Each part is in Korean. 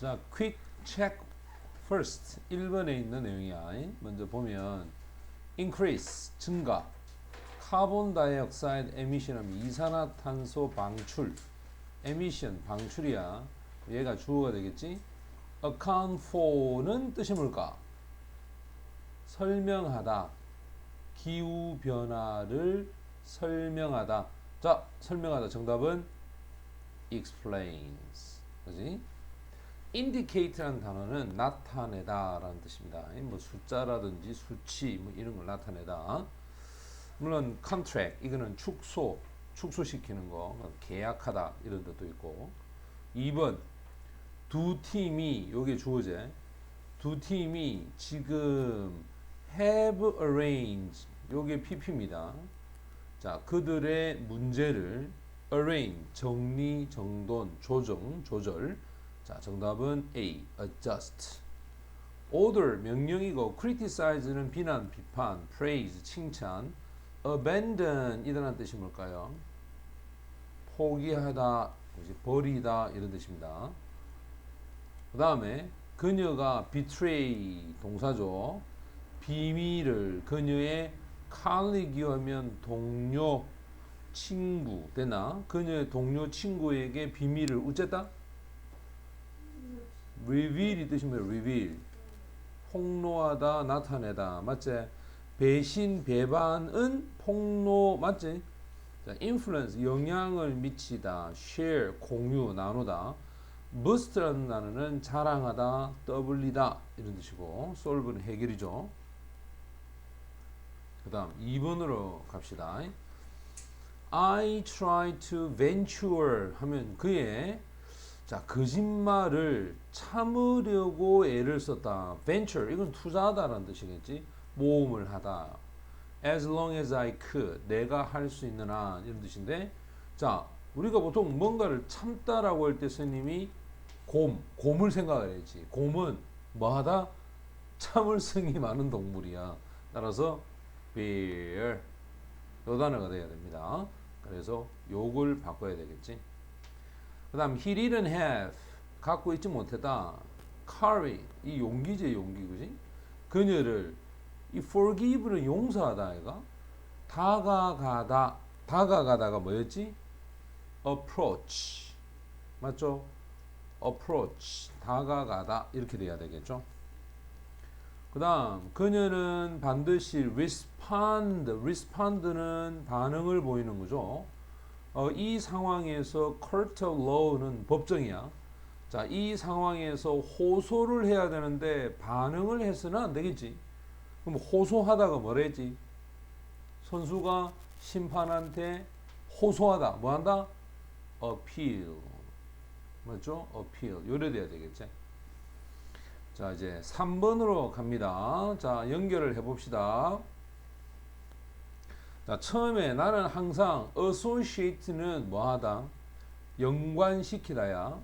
자, quick check first. 1번에 있는 내용이야. 먼저 보면 increase 증가. 다이옥사이드 에미션 하면 이산화탄소 방출. 에미션 방출이야. 얘가 주어가 되겠지? account for는 뜻이 뭘까? 설명하다. 기후 변화를 설명하다. 자, 설명하다. 정답은 explains. 그지? Indicate라는 단어는 나타내다라는 뜻입니다. 뭐 숫자라든지 수치 뭐 이런 걸 나타내다. 물론 contract 이거는 축소, 축소시키는 거, 뭐 계약하다 이런 뜻도 있고. 2번 두 팀이 요게 주어제. 두 팀이 지금 have arranged 요게 PP입니다. 자, 그들의 문제를 arrange 정리, 정돈, 조정, 조절. 자, 정답은 A. adjust. order 명령이고 criticize는 비난, 비판, praise 칭찬, abandon 이라는 뜻이 뭘까요? 포기하다? 버리다 이런 뜻입니다. 그 다음에 그녀가 betray 동사죠. 비밀을 그녀의 colleague 하면 동료, 친구 되나? 그녀의 동료 친구에게 비밀을 우쨌다? Reveal이 뜻이 뭐예요? reveal. 폭로하다, 나타내다. 맞지? 배신, 배반은 폭로 맞지? 자, influence 영향을 미치다, share 공유, 나누다. boost라는 단어는 자랑하다, 떠벌리다 이런 뜻이고 solve는 해결이죠. 그 다음 2번으로 갑시다. I try to venture 하면 그의 자 거짓말을 참으려고 애를 썼다. venture 이건 투자하다라는 뜻이겠지. 모험을 하다. as long as I could 내가 할 수 있는 한 이런 뜻인데 자 우리가 보통 뭔가를 참다라고 할 때 스님이 곰 곰을 생각해야지. 곰은 뭐하다 참을 성이 많은 동물이야. 따라서 bear 요 단어가 돼야 됩니다. 그래서 요걸 바꿔야 되겠지. 그 다음 he didn't have 갖고 있지 못했다. carry 이 용기제 용기 그지? 그녀를 이 forgive는 용서하다 아이가 다가가다 다가가다가 뭐였지? approach 맞죠? approach 다가가다 이렇게 돼야 되겠죠? 그 다음 그녀는 반드시 respond respond는 반응을 보이는 거죠. 어, 이 상황에서 of law는 법정이야. 자, 이 상황에서 호소를 해야 되는데 반응을 해서는 안 되겠지. 그럼 호소하다가 뭐랬지? 선수가 심판한테 호소하다. 뭐 한다? appeal. 맞죠? appeal. 요래 돼야 되겠지. 자, 이제 3번으로 갑니다. 자, 연결을 해 봅시다. 자, 처음에 나는 항상 associate는 뭐하다? 연관시키다야.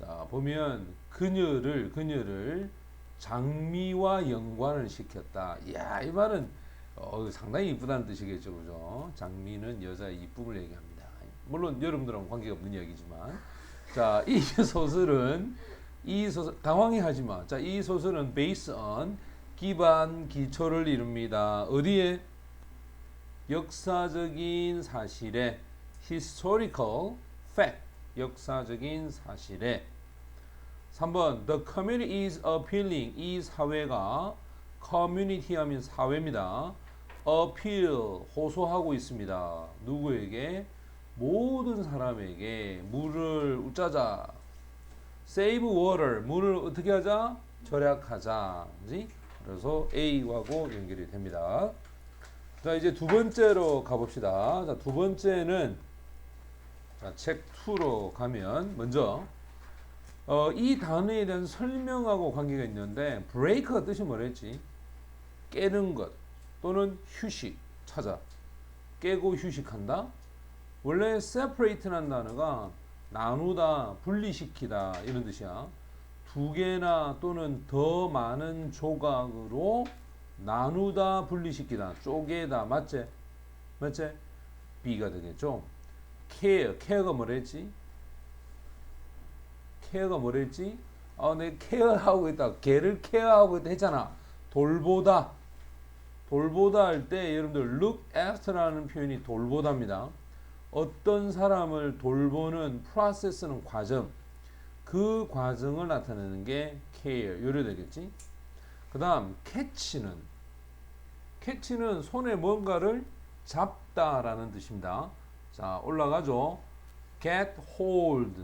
자, 보면 그녀를 그녀를 장미와 연관을 시켰다. 이야, 이 말은 어, 상당히 이쁘다는 뜻이겠죠, 그죠? 장미는 여자의 이쁨을 얘기합니다. 물론 여러분들하고 관계가 없는 이야기지만, 자, 이 소설은 이 소설 당황해 하지 마. 자, 이 소설은 based on 기반 기초를 이룹니다. 어디에? 역사적인 사실에 historical fact 역사적인 사실에 3번 the community is appealing 이 사회가 community 하면 사회입니다. appeal 호소하고 있습니다. 누구에게? 모든 사람에게 물을 웃자자. save water 물을 어떻게 하자? 절약하자. 그래서 A하고 연결이 됩니다. 자, 이제 두 번째로 가봅시다. 자, 두 번째는 자, 책 2로 가면 먼저 어, 이 단어에 대한 설명하고 관계가 있는데 break가 뜻이 뭐랬지? 깨는 것 또는 휴식 찾아 깨고 휴식한다. 원래 separate라는 단어가 나누다, 분리시키다 이런 뜻이야. 두 개나 또는 더 많은 조각으로 나누다, 분리시키다, 쪼개다, 맞지? 맞지? B가 되겠죠. care, care가 뭐랬지? care가 뭐랬지? 아, 내 케어하고 있다. 개를 케어하고 있다 했잖아. 돌보다. 돌보다 할 때 여러분들 look after라는 표현이 돌보다입니다. 어떤 사람을 돌보는 프로세스는 과정. 그 과정을 나타내는 게 care. 요래 되겠지? 그 다음 catch는 catch는 손에 뭔가를 잡다라는 뜻입니다. 자, 올라가죠. get hold.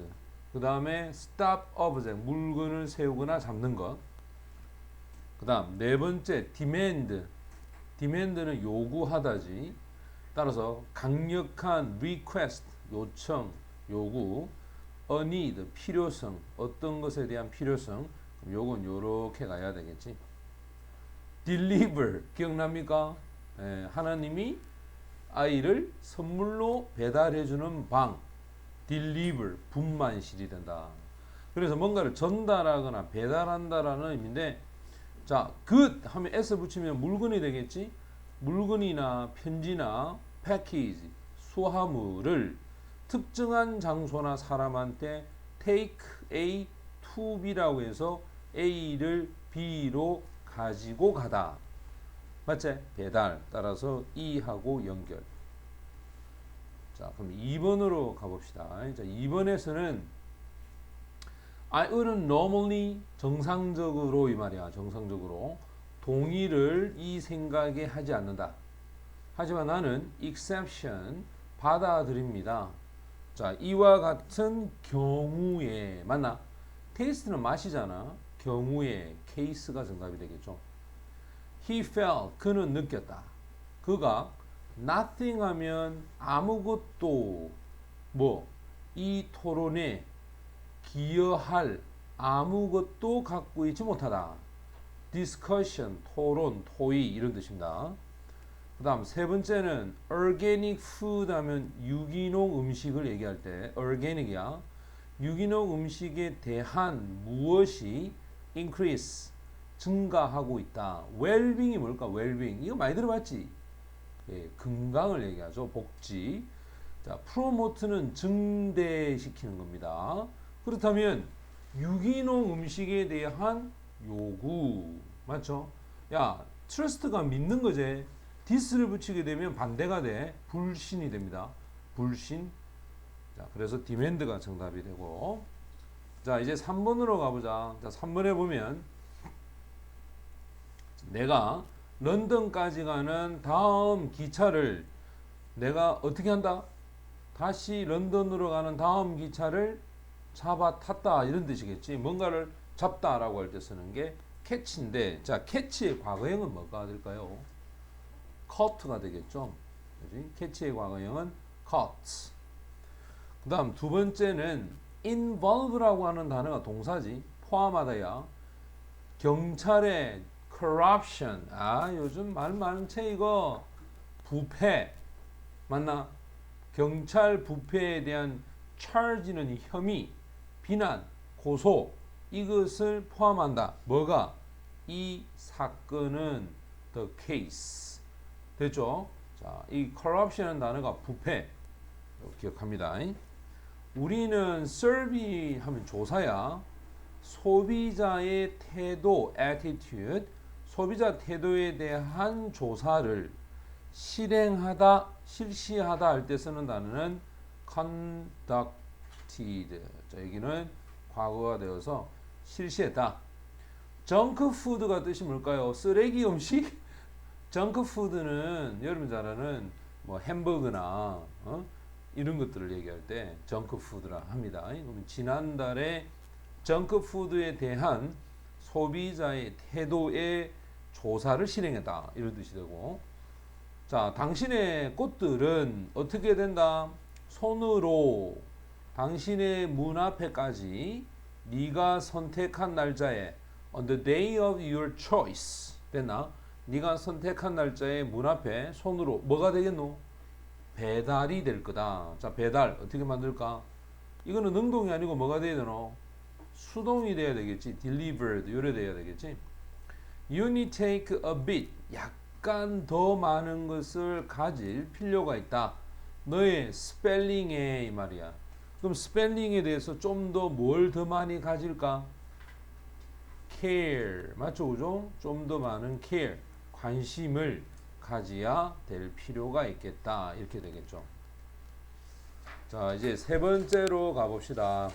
그 다음에 stop object. 물건을 세우거나 잡는 것. 그 다음, 네 번째, demand. demand는 요구하다지. 따라서 강력한 request. 요청, 요구. a need. 필요성. 어떤 것에 대한 필요성. 요건 요렇게 가야 되겠지. Deliver. 기억납니까? 예, 하나님이 아이를 선물로 배달해 주는 방 deliver 분만실이 된다. 그래서 뭔가를 전달하거나 배달한다라는 의미인데 자, good 하면 s 붙이면 물건이 되겠지. 물건이나 편지나 패키지 수화물을 특정한 장소나 사람한테 take A to B라고 해서 A를 B로 가지고 가다. 맞지? 배달 따라서 E하고 연결. 자, 그럼 2번으로 가봅시다. 자, 2번에서는 I wouldn't normally 정상적으로 이 말이야. 정상적으로 동의를 이 생각에 하지 않는다. 하지만 나는 exception 받아들입니다. 자, 이와 같은 경우에 맞나? 테이스트는 맛이잖아. 경우에 케이스가 정답이 되겠죠. He felt 그는 느꼈다. 그가 nothing 하면 아무것도 뭐 이 토론에 기여할 아무것도 갖고 있지 못하다. discussion 토론 토의 이런 뜻입니다. 그 다음 세 번째는 organic food 하면 유기농 음식을 얘기할 때 organic이야. 유기농 음식에 대한 무엇이 increase 증가하고 있다. 웰빙이 뭘까? 웰빙. 이거 많이 들어봤지? 예, 건강을 얘기하죠. 복지. 자, 프로모트는 증대시키는 겁니다. 그렇다면 유기농 음식에 대한 요구 맞죠? 야, 트러스트가 믿는 거지. 디스를 붙이게 되면 반대가 돼. 불신이 됩니다. 불신. 자, 그래서 디맨드가 정답이 되고. 자, 이제 3번으로 가보자. 자, 3번에 보면 내가 런던까지 가는 다음 기차를 내가 어떻게 한다? 다시 런던으로 가는 다음 기차를 잡아 탔다 이런 뜻이겠지. 뭔가를 잡다라고 할 때 쓰는 게 캐치인데 자 캐치의 과거형은 뭐가 될까요? cut가 되겠죠. 그지? 캐치의 과거형은 cut. 그다음 두 번째는 involve라고 하는 단어가 동사지 포함하다야. 경찰의 corruption. 아, 요즘 말 많은 채 이거 부패. 맞나? 경찰 부패에 대한 charge는 혐의, 비난, 고소 이것을 포함한다. 뭐가? 이 사건은 the case. 됐죠? 자, 이 corruption이라는 단어가 부패. 기억합니다. 우리는 survey 하면 조사야. 소비자의 태도, attitude, 소비자 태도에 대한 조사를 실행하다, 실시하다 할 때 쓰는 단어는 conducted. 자, 여기는 과거가 되어서 실시했다. 정크 푸드가 뜻이 뭘까요? 쓰레기 음식? 정크 푸드는 여러분 잘 아는 뭐 햄버거나 어? 이런 것들을 얘기할 때 정크 푸드라 합니다. 지난달에 정크 푸드에 대한 소비자의 태도의 조사를 실행했다. 이런 뜻이 되고. 자 당신의 꽃들은 어떻게 된다? 손으로. 당신의 문 앞에까지 네가 선택한 날짜에 on the day of your choice 됐나? 네가 선택한 날짜에 문 앞에 손으로 뭐가 되겠노 배달이 될 거다 자 배달 어떻게 만들까 이거는 능동이 아니고 뭐가 돼야 되노 수동이 돼야 되겠지 delivered 요래 돼야 되겠지 You need take a bit. 약간 더 많은 것을 가질 필요가 있다. 너의 스펠링에 이 말이야. 그럼 스펠링에 대해서 좀 더 뭘 더 많이 가질까? care 맞죠 그죠? 좀 더 많은 care 관심을 가져야 될 필요가 있겠다. 이렇게 되겠죠. 자 이제 세 번째로 가봅시다.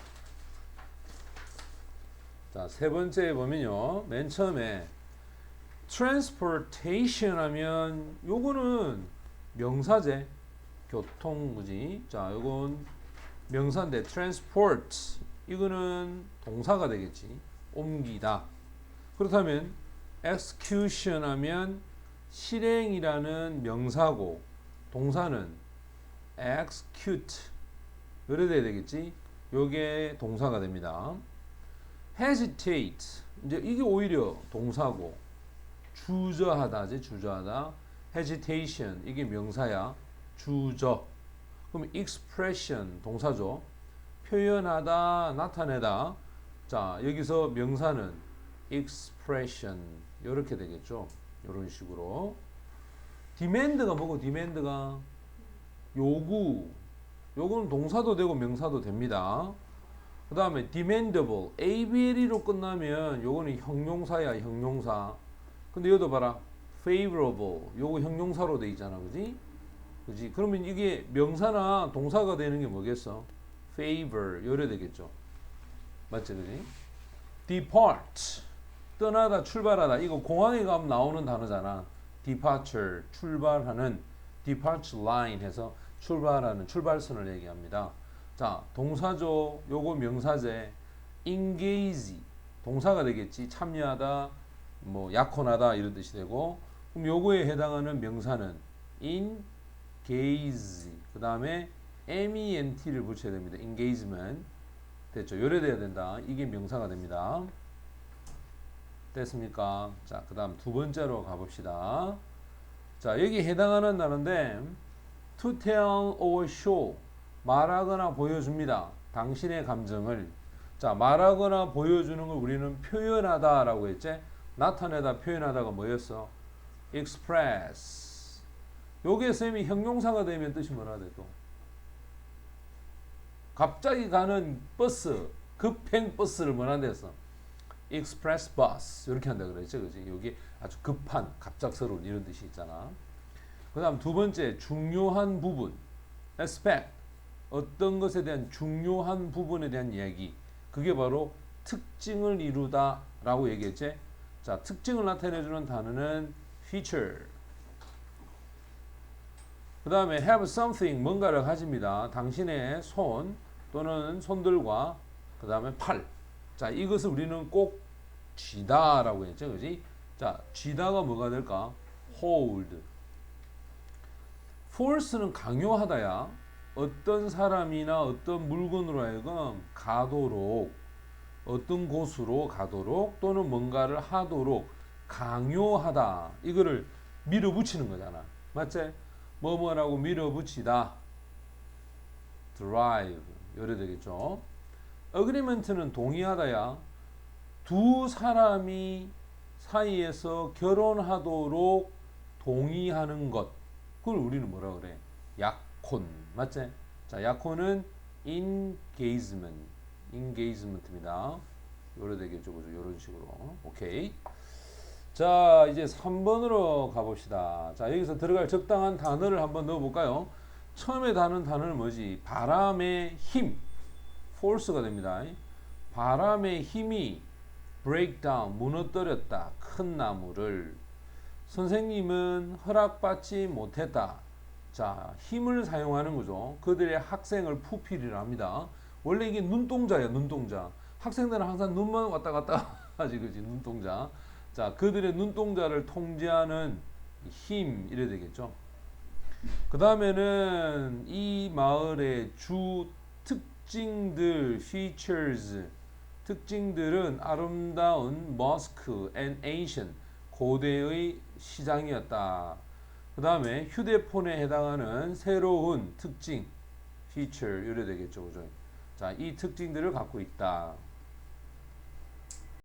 자 세 번째 보면요. 맨 처음에 transportation 하면 요거는 명사제 교통구지. 자 요건 명사인데 transport. 이거는 동사가 되겠지. 옮기다. 그렇다면 execution 하면 실행이라는 명사고 동사는 execute 요래 돼야 되겠지? 요게 동사가 됩니다. hesitate. 이제 이게 오히려 동사고 주저하다지? 주저하다. hesitation. 이게 명사야. 주저. 그럼 expression 동사죠. 표현하다 나타내다. 자 여기서 명사는 expression. 이렇게 되겠죠 이런 식으로. demand가 뭐고 demand가? 요구. 요거는 동사도 되고 명사도 됩니다. 그 다음에 demandable ABLE로 끝나면 요거는 형용사야 형용사. 근데 여기도 봐라. favorable 요거 형용사로 돼 있잖아 그지? 그지? 그러면 이게 명사나 동사가 되는 게 뭐겠어? favor 요래 되겠죠. 맞지 그지? Depart 떠나다 출발하다. 이거 공항에 가면 나오는 단어잖아. Departure 출발하는 departure line 해서 출발하는 출발선을 얘기합니다. 자 동사죠. 요거 명사제. engage. 동사가 되겠지. 참여하다 뭐 약혼하다 이런 뜻이 되고. 그럼 요거에 해당하는 명사는 engage. 그 다음에 ment를 붙여야 됩니다. Engagement. 됐죠. 요래 돼야 된다. 이게 명사가 됩니다 됐습니까? 자 그 다음 두 번째로 가봅시다. 자 여기 해당하는 단어인데 to tell or show. 말하거나 보여줍니다. 당신의 감정을. 자 말하거나 보여주는 걸 우리는 표현하다 라고 했지? 나타내다 표현하다가 뭐였어? express. 요게 쌤이 형용사가 되면 뜻이 뭐라 돼도 갑자기 가는 버스 급행 버스를 뭐라 돼서 express bus 이렇게 한다 그랬죠 그지? 여기 아주 급한 갑작스러운 이런 뜻이 있잖아. 그 다음 두 번째 중요한 부분 aspect. 어떤 것에 대한 중요한 부분에 대한 이야기. 그게 바로 특징을 이루다 라고 얘기했지? 자 특징을 나타내주는 단어는 feature. 그 다음에 have something 뭔가를 가집니다. 당신의 손 또는 손들과 그 다음에 팔. 자 이것을 우리는 꼭 쥐다 라고 했죠 그지? 자 쥐다가 뭐가 될까? hold. force는 강요하다야. 어떤 사람이나 어떤 물건으로 하여금 가도록 어떤 곳으로 가도록 또는 뭔가를 하도록 강요하다. 이거를 밀어붙이는 거잖아. 맞지? 뭐뭐라고 밀어붙이다. drive. 요래 되겠죠? agreement는 동의하다야 두 사람이 사이에서 결혼하도록 동의하는 것. 그걸 우리는 뭐라 그래? 약혼. 맞지? 자 약혼은 engagement. engagement입니다. 요래 되겠죠 그죠. 요런 식으로. 오케이. 자 이제 3번으로 가봅시다. 자 여기서 들어갈 적당한 단어를 한번 넣어볼까요? 처음에 다는 단어는 뭐지? 바람의 힘. force가 됩니다. 바람의 힘이 break down 무너뜨렸다. 큰 나무를. 선생님은 허락받지 못했다. 자 힘을 사용하는 거죠. 그들의 학생을 푸필이라 합니다. 원래 이게 눈동자야 눈동자. 학생들은 항상 눈만 왔다 갔다 하지 그지? 눈동자. 자 그들의 눈동자를 통제하는 힘 이래 되겠죠. 그 다음에는 이 마을의 주 특징들 features 특징들은 아름다운 머스크 and ancient 고대의 시장이었다 그 다음에 휴대폰에 해당하는 새로운 특징 feature 이래 되겠죠 그죠 자, 이 특징들을 갖고 있다.